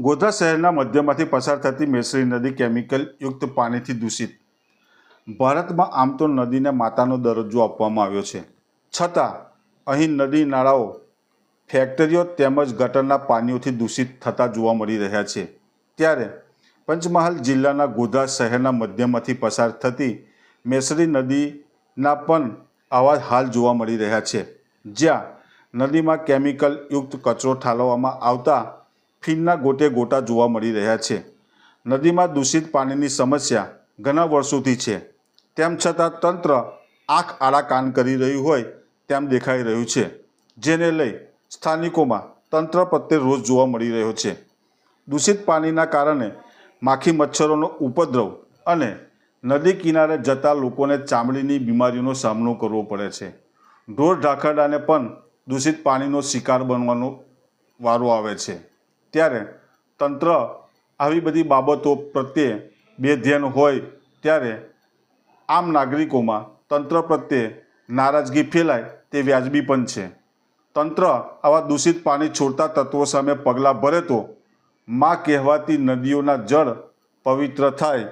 ગોધરા શહેરના મધ્યમાંથી પસાર થતી મેસરી નદી કેમિકલ યુક્ત પાણીથી દૂષિત. ભારતમાં આમ તો નદીને માતાનો દરજ્જો આપવામાં આવ્યો છે. છતાં, અહીં નદી નાળાઓ, ફેક્ટરીઓ તેમજ ગટરના પાણીઓથી દૂષિત થતા જોવા મળી રહ્યા છે. ત્યારે, પંચમહાલ જિલ્લાના ગોધરા શહેરના મધ્યમાંથી પસાર થતી મેસરી નદીના પણ આવા હાલ જોવા મળી રહ્યા છે. જ્યાં નદીમાં કેમિકલ યુક્ત કચરો ઠાલવવામાં આવતા ફીણના ગોટે ગોટા જોવા મળી રહ્યા છે. નદીમાં દૂષિત પાણીની સમસ્યા ઘણા વર્ષોથી છે. તેમ છતાં તંત્ર આંખ આડા કાન કરી રહ્યું હોય તેમ દેખાઈ રહ્યું છે, જેને લઈ સ્થાનિકોમાં તંત્ર પ્રત્યે રોષ જોવા મળી રહ્યો છે. દૂષિત પાણીના કારણે માખી મચ્છરોનો ઉપદ્રવ અને નદી કિનારે જતા લોકોને ચામડીની બીમારીનો સામનો કરવો પડે છે. ઢોર ઢાખરડાને પણ દૂષિત પાણીનો શિકાર બનવાનો વારો આવે છે. ત્યારે તંત્ર આવી બધી બાબતો પ્રત્યે બેધ્યાન હોય ત્યારે આમ નાગરિકોમાં તંત્ર પ્રત્યે નારાજગી ફેલાય તે વ્યાજબી પણ છે. તંત્ર આવા દૂષિત પાણી છોડતા તત્વો સામે પગલાં ભરે તો માં કહેવાતી નદીઓના જળ પવિત્ર થાય.